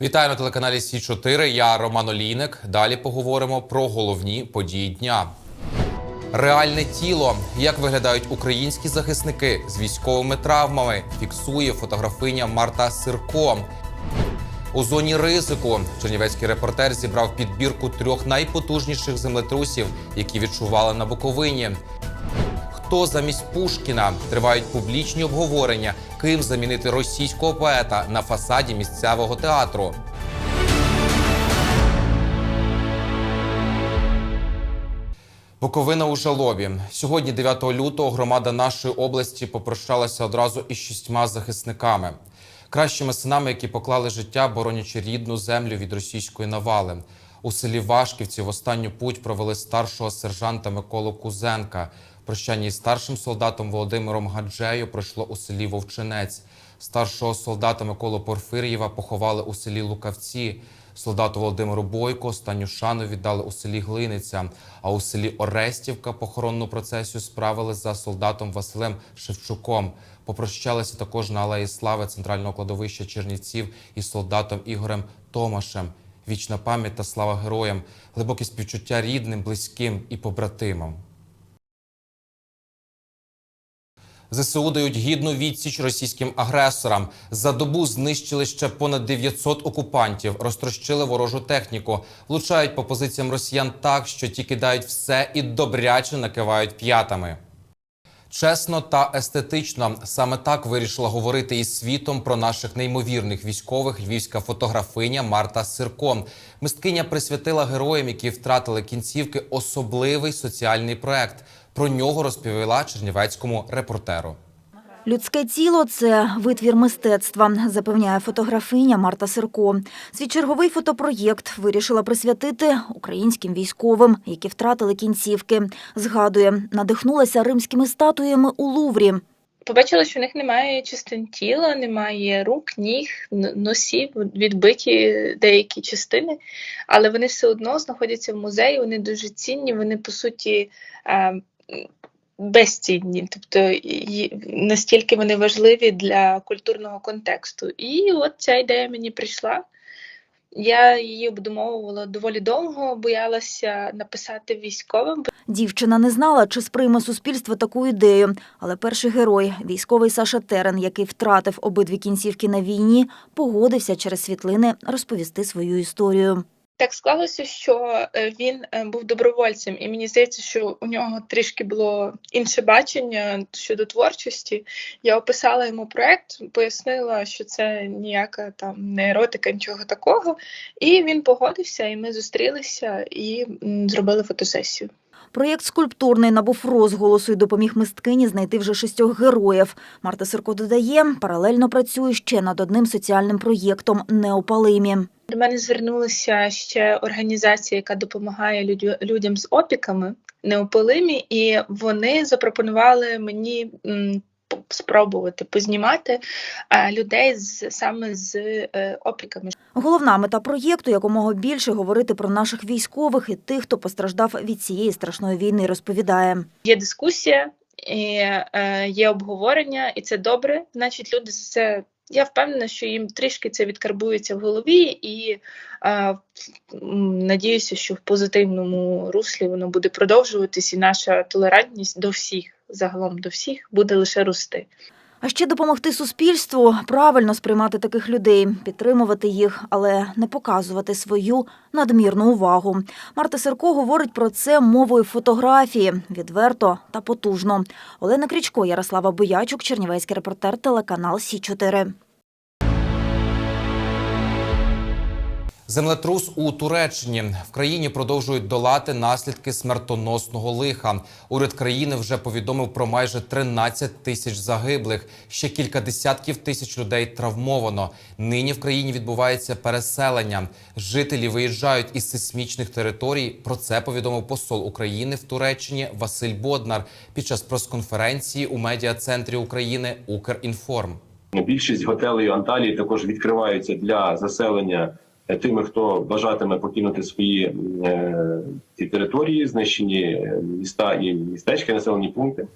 Вітаю на телеканалі Сі 4 Я Роман Олійник. Далі поговоримо про головні події дня. Реальне тіло. Як виглядають українські захисники з військовими травмами? Фіксує фотографиня Марта Сирко. У зоні ризику чернівецький репортер зібрав підбірку трьох найпотужніших землетрусів, які відчували на Буковині. Хто замість Пушкіна тривають публічні обговорення, ким замінити російського поета на фасаді місцевого театру. Буковина у жалобі. Сьогодні, 9 лютого, громада нашої області попрощалася одразу із шістьма захисниками, кращими синами, які поклали життя, боронячи рідну землю від російської навали. У селі Вашківці в останню путь провели старшого сержанта Миколу Кузенка. Прощання із старшим солдатом Володимиром Гаджею пройшло у селі Вовчинець. Старшого солдата Миколу Порфир'єва поховали у селі Лукавці. Солдату Володимиру Бойко останню шану віддали у селі Глиниця. А у селі Орестівка похоронну процесію справили за солдатом Василем Шевчуком. Попрощалися також на алеї слави центрального кладовища Чернівців із солдатом Ігорем Томашем. Вічна пам'ять та слава героям, глибокі співчуття рідним, близьким і побратимам. ЗСУ дають гідну відсіч російським агресорам. За добу знищили ще понад 900 окупантів, розтрощили ворожу техніку, влучають по позиціям росіян так, що ті кидають все і добряче накивають п'ятами. Чесно та естетично саме так вирішила говорити із світом про наших неймовірних військових львівська фотографиня Марта Сирко. Мисткиня присвятила героям, які втратили кінцівки, особливий соціальний проект. Про нього розповіла чернівецькому репортеру. Людське тіло це витвір мистецтва, запевняє фотографиня Марта Сирко. Свій черговий фотопроєкт вирішила присвятити українським військовим, які втратили кінцівки. Згадує, надихнулася римськими статуями у Луврі. Побачила, що в них немає частин тіла, немає рук, ніг, носів, відбиті деякі частини, але вони все одно знаходяться в музеї, вони дуже цінні, вони по суті е, безцінні, тобто настільки вони важливі для культурного контексту. І от ця ідея мені прийшла. Я її обдумовувала доволі довго, боялася написати військовим, Дівчина не знала, чи сприйме суспільство таку ідею, але перший герой, військовий Саша Терен, який втратив обидві кінцівки на війні, погодився через світлини розповісти свою історію. Так склалося, що е, він е, був добровольцем, і мені здається, що у нього трішки було інше бачення щодо творчості. Я описала йому проект, пояснила, що це ніяка там не еротика, нічого такого. І він погодився, і ми зустрілися і зробили фотосесію. Проєкт скульптурний набув розголосу і допоміг мисткині знайти вже шістьох героїв. Марта Сирко додає, паралельно працює ще над одним соціальним проєктом «Неопалимі». До мене звернулася ще організація, яка допомагає людям з опіками неопалимі, і вони запропонували мені спробувати познімати е, людей з саме з е, опіками. Головна мета проєкту – якомога більше говорити про наших військових і тих, хто постраждав від цієї страшної війни, розповідає. Є дискусія, і, е, є обговорення, і це добре. Значить, люди за це. Я впевнена, що їм трішки це відкарбується в голові, і е, надіюся, що в позитивному руслі воно буде продовжуватись, і наша толерантність до всіх, загалом до всіх, буде лише рости. А ще допомогти суспільству правильно сприймати таких людей, підтримувати їх, але не показувати свою надмірну увагу. Марта Сирко говорить про це мовою фотографії відверто та потужно. Олена Крічко, Ярослава Боячук, Чернівецький репортер, телеканал Сі 4 Землетрус у Туреччині в країні продовжують долати наслідки смертоносного лиха. Уряд країни вже повідомив про майже 13 тисяч загиблих. Ще кілька десятків тисяч людей травмовано. Нині в країні відбувається переселення. Жителі виїжджають із сейсмічних територій. Про це повідомив посол України в Туреччині Василь Боднар під час прес-конференції у медіа-центрі України Укрінформ. Більшість готелей Анталії також відкриваються для заселення тими, хто бажатиме покинути свої е, ці території, знищені е, міста і містечки, населені пункти.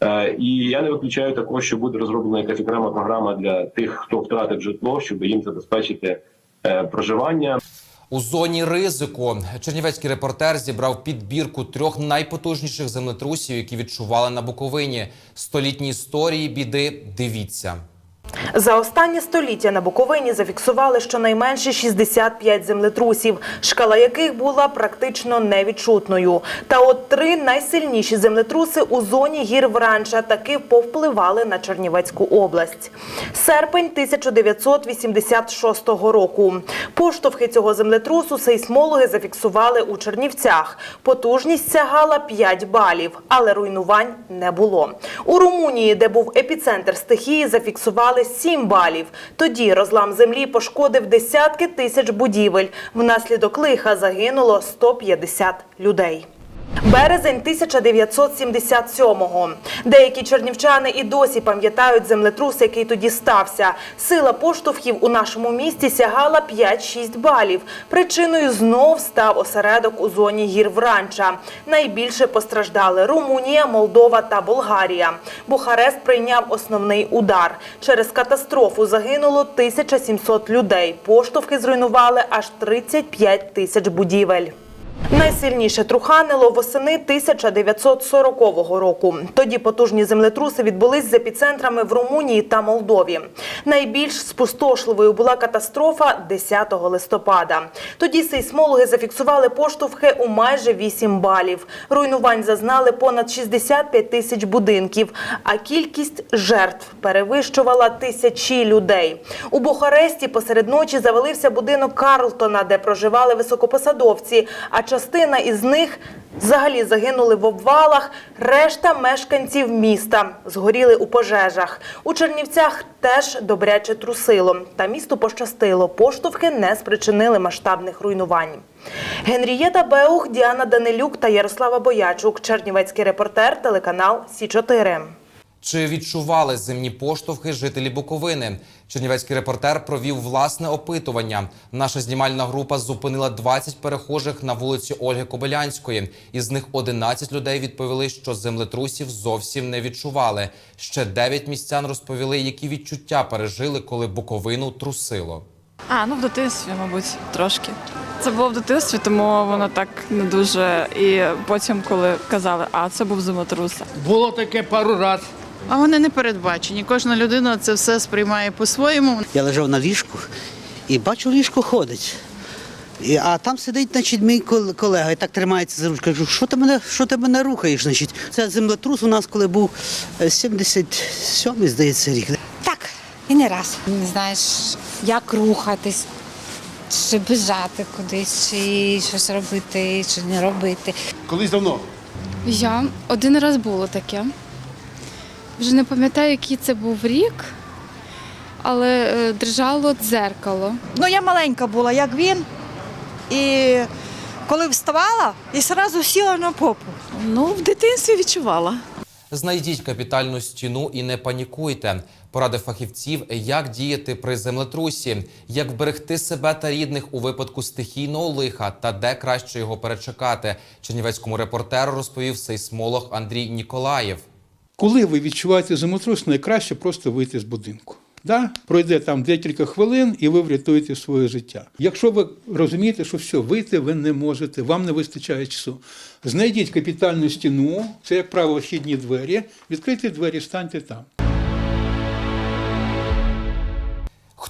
Е, і я не виключаю також, що буде розроблена якась окрема програма для тих, хто втратив житло, щоб їм забезпечити е, проживання. У зоні ризику чернівецький репортер зібрав підбірку трьох найпотужніших землетрусів, які відчували на Буковині. Столітні історії біди. Дивіться. За останнє століття на Буковині зафіксували щонайменше 65 землетрусів, шкала яких була практично невідчутною. Та от три найсильніші землетруси у зоні гір Вранча таки повпливали на Чернівецьку область. Серпень 1986 року. Поштовхи цього землетрусу сейсмологи зафіксували у Чернівцях. Потужність сягала 5 балів, але руйнувань не було. У Румунії, де був епіцентр стихії, зафіксували 7 балів. Тоді розлам землі пошкодив десятки тисяч будівель. Внаслідок лиха загинуло 150 людей. Березень 1977-го. Деякі чернівчани і досі пам'ятають землетрус, який тоді стався. Сила поштовхів у нашому місті сягала 5-6 балів. Причиною знов став осередок у зоні гір Вранча. Найбільше постраждали Румунія, Молдова та Болгарія. Бухарест прийняв основний удар. Через катастрофу загинуло 1700 людей. Поштовхи зруйнували аж 35 тисяч будівель. Найсильніше труханило восени 1940 року. Тоді потужні землетруси відбулись з епіцентрами в Румунії та Молдові. Найбільш спустошливою була катастрофа 10 листопада. Тоді сейсмологи зафіксували поштовхи у майже 8 балів. Руйнувань зазнали понад 65 тисяч будинків, а кількість жертв перевищувала тисячі людей. У Бухаресті посеред ночі завалився будинок Карлтона, де проживали високопосадовці, а частина із них взагалі загинули в обвалах. Решта мешканців міста згоріли у пожежах. У Чернівцях теж добряче трусило. Та місту пощастило. Поштовхи не спричинили масштабних руйнувань. Генрієта Беух, Діана Данилюк та Ярослава Боячук. Чернівецький репортер, телеканал Сі 4 Чи відчували земні поштовхи жителі Буковини? Чернівецький репортер провів власне опитування. Наша знімальна група зупинила 20 перехожих на вулиці Ольги Кобилянської. Із них 11 людей відповіли, що землетрусів зовсім не відчували. Ще 9 містян розповіли, які відчуття пережили, коли Буковину трусило. А, ну в дитинстві, мабуть, трошки. Це було в дитинстві, тому воно так не дуже. І потім, коли казали, а це був землетрус. Було таке пару разів. А вони не передбачені. Кожна людина це все сприймає по-своєму. Я лежав на ліжку і бачу, ліжко ходить. І, а там сидить значить, мій колега і так тримається за ручку. Кажу, що ти мене, що ти мене рухаєш? Значить? Це землетрус у нас, коли був е, 77-й, здається, рік. Так, і не раз. Не знаєш, як рухатись, чи бежати кудись, чи щось робити, чи не робити. Колись давно. Я один раз було таке. Вже не пам'ятаю, який це був рік, але е, держало дзеркало. Ну, я маленька була, як він. І коли вставала, і одразу сіла на попу. Ну, в дитинстві відчувала. Знайдіть капітальну стіну і не панікуйте. Поради фахівців, як діяти при землетрусі, як вберегти себе та рідних у випадку стихійного лиха та де краще його перечекати. Чернівецькому репортеру розповів сейсмолог Андрій Ніколаєв. Коли ви відчуваєте землетрус, найкраще просто вийти з будинку. Да? Пройде там декілька хвилин і ви врятуєте своє життя. Якщо ви розумієте, що все, вийти ви не можете, вам не вистачає часу. Знайдіть капітальну стіну, це, як правило, вхідні двері, відкрийте двері, станьте там.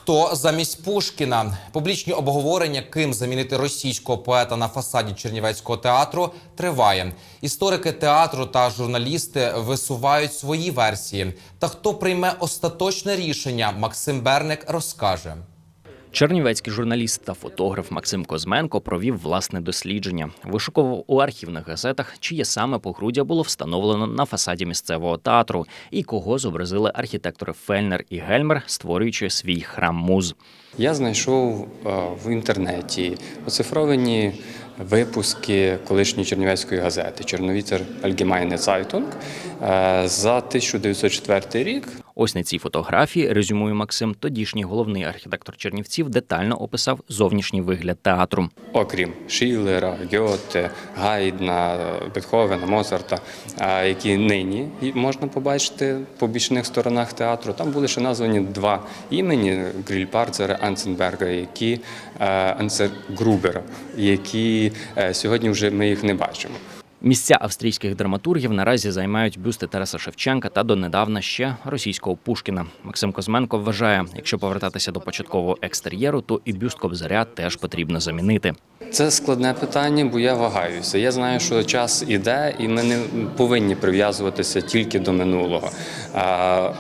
Хто замість Пушкіна? Публічні обговорення, ким замінити російського поета на фасаді Чернівецького театру, триває. Історики театру та журналісти висувають свої версії. Та хто прийме остаточне рішення, Максим Берник розкаже. Чернівецький журналіст та фотограф Максим Козменко провів власне дослідження. Вишукував у архівних газетах, чиє саме погруддя було встановлено на фасаді місцевого театру і кого зобразили архітектори Фельнер і Гельмер, створюючи свій храм муз. Я знайшов в інтернеті оцифровані випуски колишньої чернівецької газети Чорновіцер Allgemeine Zeitung е, за 1904 рік. Ось на цій фотографії, резюмує Максим, тодішній головний архітектор Чернівців детально описав зовнішній вигляд театру. Окрім Шіллера, Гьоте, Гайдна, Бетховена, Моцарта, які нині можна побачити по бічних сторонах театру. Там були ще названі два імені Грільпарцера, Анценберга, які е, Анцергрубера, які е, сьогодні вже ми їх не бачимо. Місця австрійських драматургів наразі займають бюсти Тараса Шевченка та донедавна ще російського Пушкіна. Максим Козменко вважає, якщо повертатися до початкового екстер'єру, то і бюст Кобзаря теж потрібно замінити. Це складне питання, бо я вагаюся. Я знаю, що час іде, і ми не повинні прив'язуватися тільки до минулого.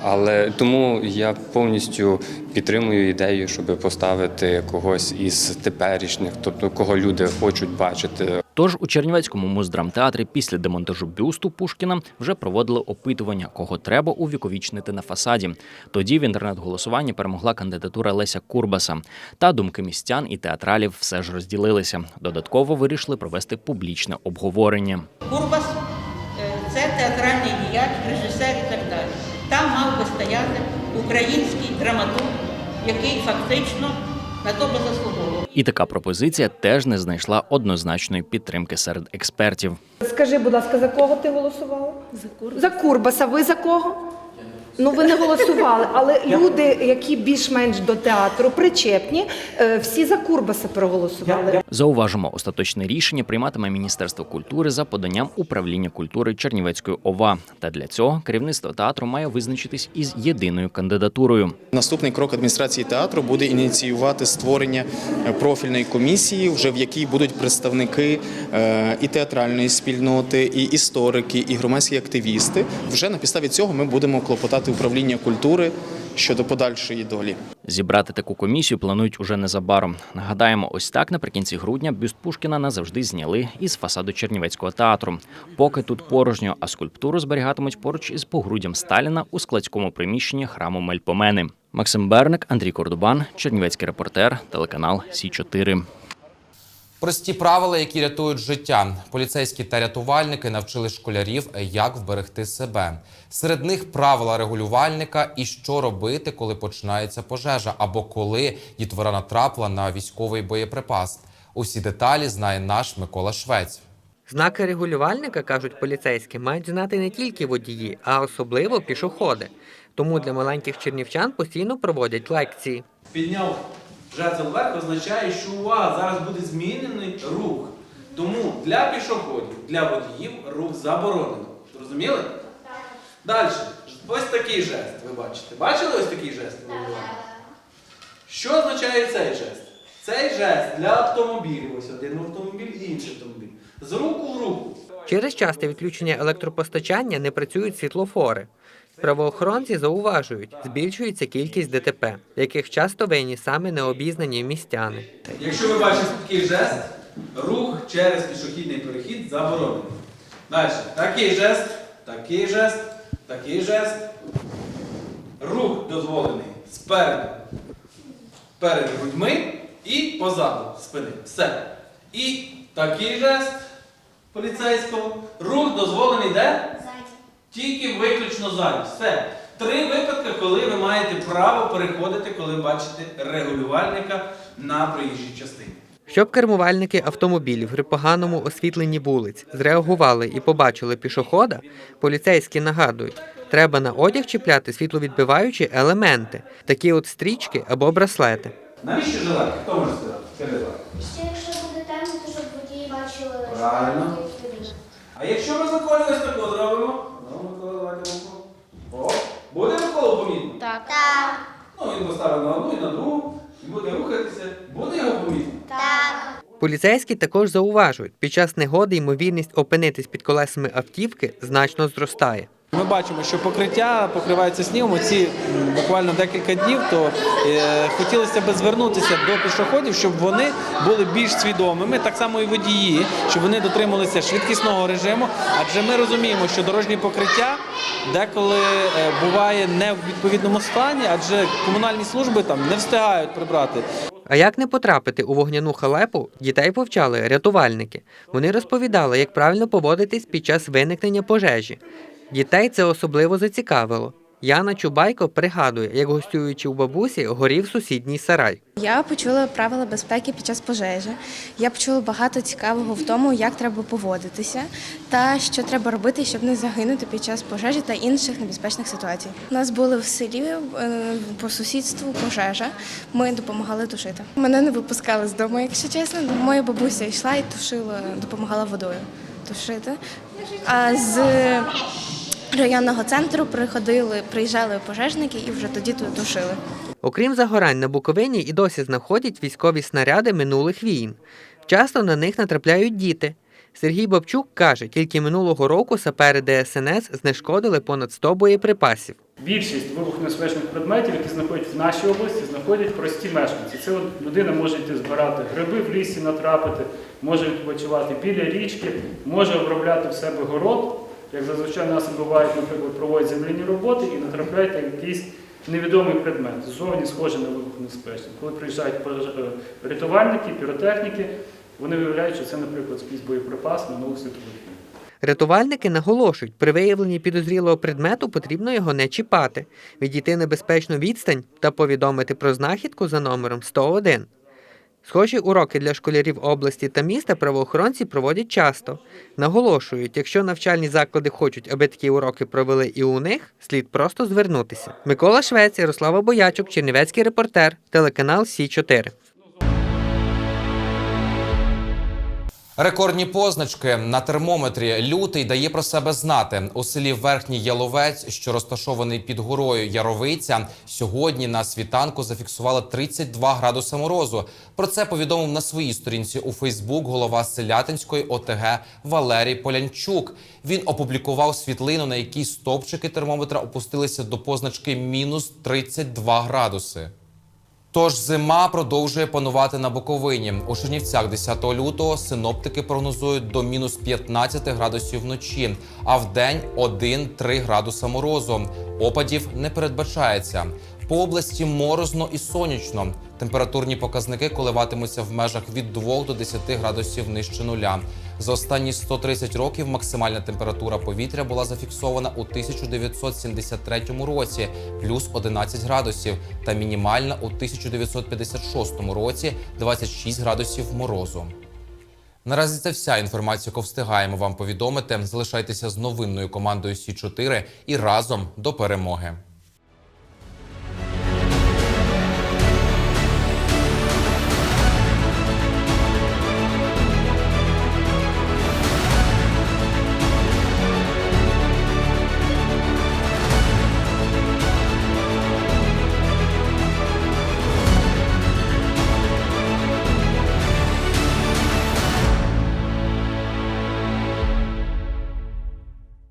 Але тому я повністю підтримую ідею, щоб поставити когось із теперішніх, тобто кого люди хочуть бачити. Тож у Чернівецькому муздрамтеатрі після демонтажу бюсту Пушкіна вже проводили опитування, кого треба увіковічнити на фасаді. Тоді в інтернет-голосуванні перемогла кандидатура Леся Курбаса. Та думки містян і театралів все ж розділилися. Додатково вирішили провести публічне обговорення. Курбас е, це театральний діяч, режисер і так далі. Там мав би стояти український драматург, який фактично на то би заслуговував. І така пропозиція теж не знайшла однозначної підтримки серед експертів. Скажи, будь ласка, за кого ти голосувала? За Курбаса. За Курбаса. Ви за кого? Ну, ви не голосували, але люди, які більш-менш до театру причепні, е, всі за Курбаса проголосували. Зауважимо, остаточне рішення прийматиме Міністерство культури за поданням управління культури Чернівецької ОВА. Та для цього керівництво театру має визначитись із єдиною кандидатурою. Наступний крок адміністрації театру буде ініціювати створення е, профільної комісії, вже в якій будуть представники е, і театральної спільноти, і історики, і громадські активісти. Вже на підставі цього ми будемо клопотати управління культури щодо подальшої долі. Зібрати таку комісію планують уже незабаром. Нагадаємо, ось так наприкінці грудня бюст Пушкіна назавжди зняли із фасаду Чернівецького театру. Поки тут порожньо, а скульптуру зберігатимуть поруч із погруддям Сталіна у складському приміщенні храму Мельпомени. Максим Берник, Андрій Кордубан, Чернівецький репортер, телеканал Сі 4 Прості правила, які рятують життя. Поліцейські та рятувальники навчили школярів, як вберегти себе. Серед них правила регулювальника і що робити, коли починається пожежа, або коли дітвора натрапила на військовий боєприпас. Усі деталі знає наш Микола Швець. Знаки регулювальника, кажуть поліцейські, мають знати не тільки водії, а особливо пішоходи. Тому для маленьких чернівчан постійно проводять лекції. Підняв жезл вверх означає, що увага, зараз буде змінений рух. Тому для пішоходів, для водіїв рух заборонено. Зрозуміли? Так. Далі. Ось такий жест, ви бачите. Бачили ось такий жест? Що означає цей жест? Цей жест для автомобілів. Ось один автомобіль і інший автомобіль. З руку в руку. Через часте відключення електропостачання не працюють світлофори. Правоохоронці зауважують, збільшується кількість ДТП, яких часто винні саме необізнані містяни. Якщо ви бачите такий жест, рух через пішохідний перехід заборонений. Далі. Такий жест, такий жест, такий жест. Рух дозволений спереду, перед грудьми і позаду спини. Все. І такий жест поліцейського. Рух дозволений де? Тільки виключно ззаді. Все. Три випадки, коли ви маєте право переходити, коли бачите регулювальника на проїжджій частині. Щоб кермувальники автомобілів при поганому освітленні вулиць зреагували і побачили пішохода, поліцейські нагадують, треба на одяг чіпляти світловідбиваючі елементи, такі от стрічки або браслети. Навіщо жилетки? Хто може сказати? Ще якщо буде темно, то щоб водії бачили. Правильно. А якщо ми законі ось таку зробимо? Микола, руку. О, буде Микола помітно? Так. Так. Ну, він поставив на одну і на другу, і буде рухатися. Буде його помітно? Так. Поліцейські також зауважують, під час негоди ймовірність опинитись під колесами автівки значно зростає. Ми бачимо, що покриття покривається снігом. Оці буквально декілька днів, то е, хотілося б звернутися до пішоходів, щоб вони були більш свідомими, так само і водії, щоб вони дотрималися швидкісного режиму. Адже ми розуміємо, що дорожнє покриття деколи е, буває не в відповідному стані, адже комунальні служби там не встигають прибрати. А як не потрапити у вогняну халепу, дітей повчали рятувальники. Вони розповідали, як правильно поводитись під час виникнення пожежі. Дітей це особливо зацікавило. Яна Чубайко пригадує, як гостюючи у бабусі, горів сусідній сарай. Я почула правила безпеки під час пожежі. Я почула багато цікавого в тому, як треба поводитися та що треба робити, щоб не загинути під час пожежі та інших небезпечних ситуацій. У нас були в селі е, по сусідству пожежа. Ми допомагали тушити. Мене не випускали з дому, якщо чесно. Моя бабуся йшла і тушила, допомагала водою тушити. А з районного центру приходили, приїжджали пожежники і вже тоді тут тушили. Окрім загорань на Буковині і досі знаходять військові снаряди минулих війн. Часто на них натрапляють діти. Сергій Бабчук каже, тільки минулого року сапери ДСНС знешкодили понад 100 боєприпасів. Більшість вибухонебезпечних предметів, які знаходять в нашій області, знаходять прості мешканці. Це людина може йти збирати гриби в лісі, натрапити, може відпочивати біля річки, може обробляти в себе город. Як зазвичай нас бувають, наприклад, проводять земляні роботи і натрапляють на якийсь невідомий предмет, ззовні схожий на вибухонебезпечний. Коли приїжджають е, рятувальники, піротехніки, вони виявляють, що це, наприклад, якийсь боєприпас минулих світових. Рятувальники наголошують, при виявленні підозрілого предмету потрібно його не чіпати, відійти небезпечну відстань та повідомити про знахідку за номером 101. Схожі уроки для школярів області та міста правоохоронці проводять часто. Наголошують, якщо навчальні заклади хочуть, аби такі уроки провели і у них, слід просто звернутися. Микола Швець, Ярослава Боячук, Чернівецький репортер, телеканал Сі 4 Рекордні позначки на термометрі лютий дає про себе знати у селі Верхній Яловець, що розташований під горою Яровиця. Сьогодні на світанку зафіксували 32 градуси морозу. Про це повідомив на своїй сторінці у Фейсбук голова Селятинської ОТГ Валерій Полянчук. Він опублікував світлину, на якій стопчики термометра опустилися до позначки мінус 32 градуси. Тож зима продовжує панувати на Буковині. У Чернівцях 10 лютого синоптики прогнозують до мінус 15 градусів вночі, а в день 1-3 градуса морозу. Опадів не передбачається. По області морозно і сонячно. Температурні показники коливатимуться в межах від 2 до 10 градусів нижче нуля. За останні 130 років максимальна температура повітря була зафіксована у 1973 році плюс 11 градусів, та мінімальна у 1956 році 26 градусів морозу. Наразі це вся інформація, яку встигаємо вам повідомити. Залишайтеся з новинною командою Сі 4 і разом до перемоги.